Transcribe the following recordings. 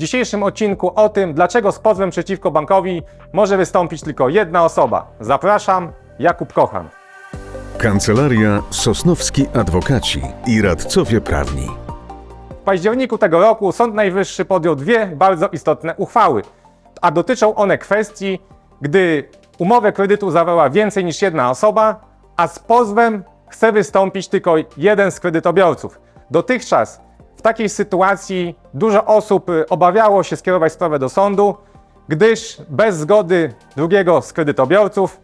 W dzisiejszym odcinku o tym, dlaczego z pozwem przeciwko bankowi może wystąpić tylko jedna osoba. Zapraszam, Jakub Kochan. Kancelaria Sosnowski Adwokaci i Radcowie Prawni. W październiku tego roku Sąd Najwyższy podjął dwie bardzo istotne uchwały, a dotyczą one kwestii, gdy umowę kredytu zawarła więcej niż jedna osoba, a z pozwem chce wystąpić tylko jeden z kredytobiorców. Dotychczas w takiej sytuacji dużo osób y, obawiało się skierować sprawę do sądu, gdyż bez zgody drugiego z kredytobiorców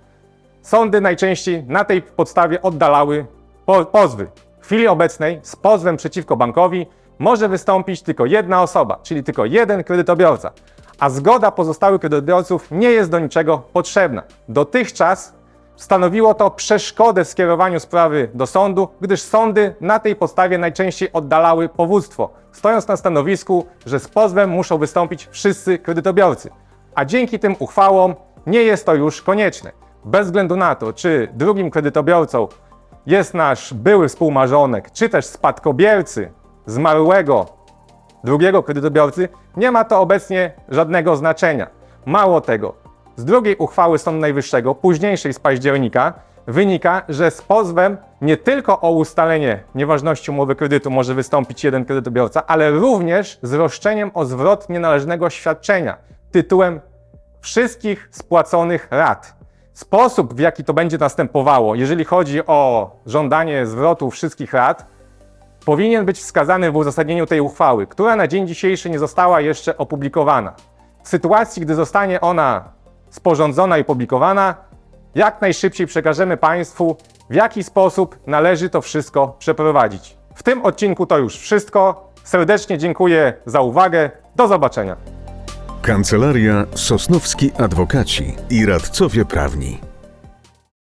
Sądy najczęściej na tej podstawie oddalały po pozwy. W chwili obecnej z pozwem przeciwko bankowi może wystąpić tylko jedna osoba, czyli tylko jeden kredytobiorca, a zgoda pozostałych kredytobiorców nie jest do niczego potrzebna. Dotychczas stanowiło to przeszkodę w skierowaniu sprawy do sądu, gdyż sądy na tej podstawie najczęściej oddalały powództwo, stojąc na stanowisku, że z pozwem muszą wystąpić wszyscy kredytobiorcy. A dzięki tym uchwałom nie jest to już konieczne. Bez względu na to, czy drugim kredytobiorcą jest nasz były współmarzonek, czy też spadkobiercy zmarłego drugiego kredytobiorcy, nie ma to obecnie żadnego znaczenia. Mało tego, z drugiej uchwały Sądu Najwyższego, późniejszej z października, wynika, że z pozwem nie tylko o ustalenie nieważności umowy kredytu może wystąpić jeden kredytobiorca, ale również z roszczeniem o zwrot nienależnego świadczenia tytułem wszystkich spłaconych rat. Sposób, w jaki to będzie następowało, jeżeli chodzi o żądanie zwrotu wszystkich rat, powinien być wskazany w uzasadnieniu tej uchwały, która na dzień dzisiejszy nie została jeszcze opublikowana. W sytuacji, gdy zostanie ona sporządzona i publikowana, jak najszybciej przekażemy Państwu, w jaki sposób należy to wszystko przeprowadzić. W tym odcinku to już wszystko. Serdecznie dziękuję za uwagę. Do zobaczenia. Kancelaria Sosnowski Adwokaci i Radcowie Prawni.